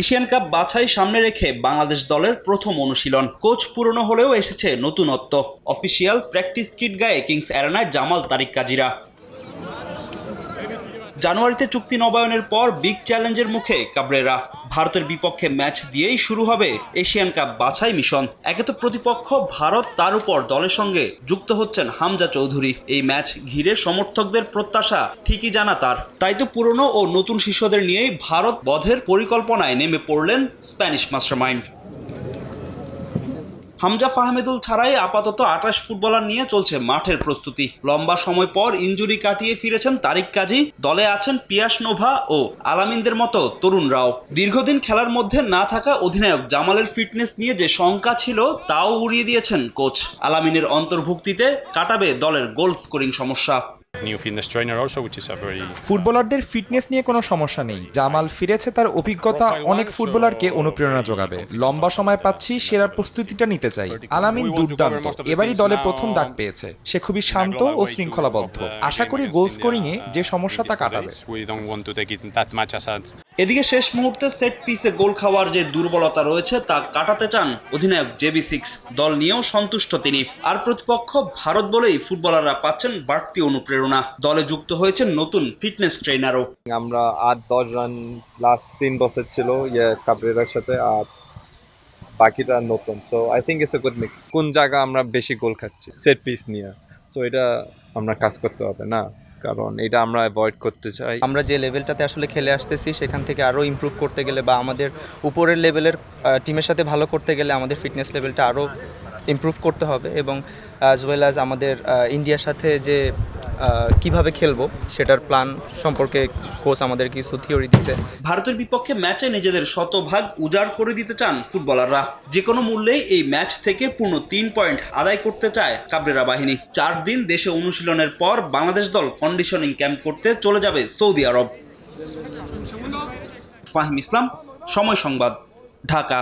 Asian cup বাছাই সামনে রেখে বাংলাদেশ দলের প্রথম অনুশীলন। কোচ পুরনো হলেও এসেছে নতুনত্ব। অফিসিয়াল প্র্যাকটিস কিট গায়ে কিংস অ্যারেনায় জামাল তারিক কাজিরা। জানুয়ারিতে চুক্তি নবায়নের পর বিগ চ্যালেঞ্জের মুখে কাবরেরা। ভারতের বিপক্ষে ম্যাচ দিয়েই শুরু হবে এশিয়ান কাপ বাছাই মিশন। একে তো প্রতিপক্ষ ভারত, তার উপর দলের সঙ্গে যুক্ত হচ্ছেন হামজা চৌধুরী। এই ম্যাচ ঘিরে সমর্থকদের প্রত্যাশা ঠিকই জানা তার। তাই তো পুরনো ও নতুন শিষ্যদের নিয়েই ভারত বধের পরিকল্পনায় নেমে পড়লেন স্প্যানিশ মাস্টারমাইন্ড। হামজা ফাহমেদুল ছাড়াই আপাতত আঠাশ ফুটবলার নিয়ে চলছে মাঠের প্রস্তুতি। লম্বা সময় পর ইঞ্জুরি কাটিয়ে ফিরেছেন তারিক কাজী। দলে আছেন পিয়াস নোভা ও আলামিনদের মতো তরুণরাও দীর্ঘদিন খেলার মধ্যে না থাকা অধিনায়ক জামালের ফিটনেস নিয়ে যে শঙ্কা ছিল, তাও উড়িয়ে দিয়েছেন কোচ। আলামিনের অন্তর্ভুক্তিতে কাটাবে দলের গোল স্কোরিং সমস্যা। New fitness trainer also, which is a very ফুটবলারদের ফিটনেস নিয়ে কোনো সমস্যা নেই। জামাল ফিরেছে তার অভিজ্ঞতা অনেক ফুটবলারকে অনুপ্রেরণা যোগাবে। লম্বা সময় পাচ্ছি সেরা প্রস্তুতিটা নিতে চাই। আলামিন দুর্দান্ত। এবারই দলে প্রথম ডাক পেয়েছে। সে খুবই শান্ত ও শৃঙ্খলাবদ্ধ। আশা করি গোল স্কোরিং এ যে সমস্যা তা কাটাবে। এদিকে শেষ মুহূর্তে সেট পিসে গোল খাওয়ার যে দুর্বলতা রয়েছে তা কাটাতে চান অধিনায়ক জেবি সিক্স দল নিয়েও সন্তুষ্ট তিনি। আর প্রতিপক্ষ ভারত বলেই ফুটবলাররা পাচ্ছেন বাড়তি অনুপ্রেরণা। দলে যুক্ত হয়েছে নতুন ফিটনেস ট্রেনারও আমরা আট দশ রান লাস্ট তিন বছর ছিল ইয়ে কাবরেরার সাথে আর বাকিটা নতুন। So I think it's a good mix কোন জায়গা আমরা বেশি গোল খাচ্ছি? সেট পিস নিয়ে। সো এটা আমরা কাজ করতে হবে না? কারণ এটা আমরা অ্যাভয়েড করতে চাই। আমরা যে লেভেলটাতে আসলে খেলে আসতেছি সেখান থেকে আরও ইমপ্রুভ করতে গেলে বা আমাদের উপরের লেভেলের টিমের সাথে ভালো করতে গেলে আমাদের ফিটনেস লেভেলটা আরও ইমপ্রুভ করতে হবে এবং অ্যাজ ওয়েল অ্যাজ আমাদের ইন্ডিয়ার সাথে যে কীভাবে খেলব সেটার প্ল্যান সম্পর্কে কোচ আমাদের কিছু থিওরি দিছে। ভারতের বিপক্ষে ম্যাচে নিজেদের শতভাগ উজাড় করে দিতে চান ফুটবলাররা। যে কোনো মূল্যেই এই ম্যাচ থেকে পূর্ণ তিন পয়েন্ট আদায় করতে চায় কাবরেরা বাহিনী। চার দিন দেশে অনুশীলনের পর বাংলাদেশ দল কন্ডিশনিং ক্যাম্প করতে চলে যাবে সৌদি আরব। ফাহিম ইসলাম, সময় সংবাদ, ঢাকা।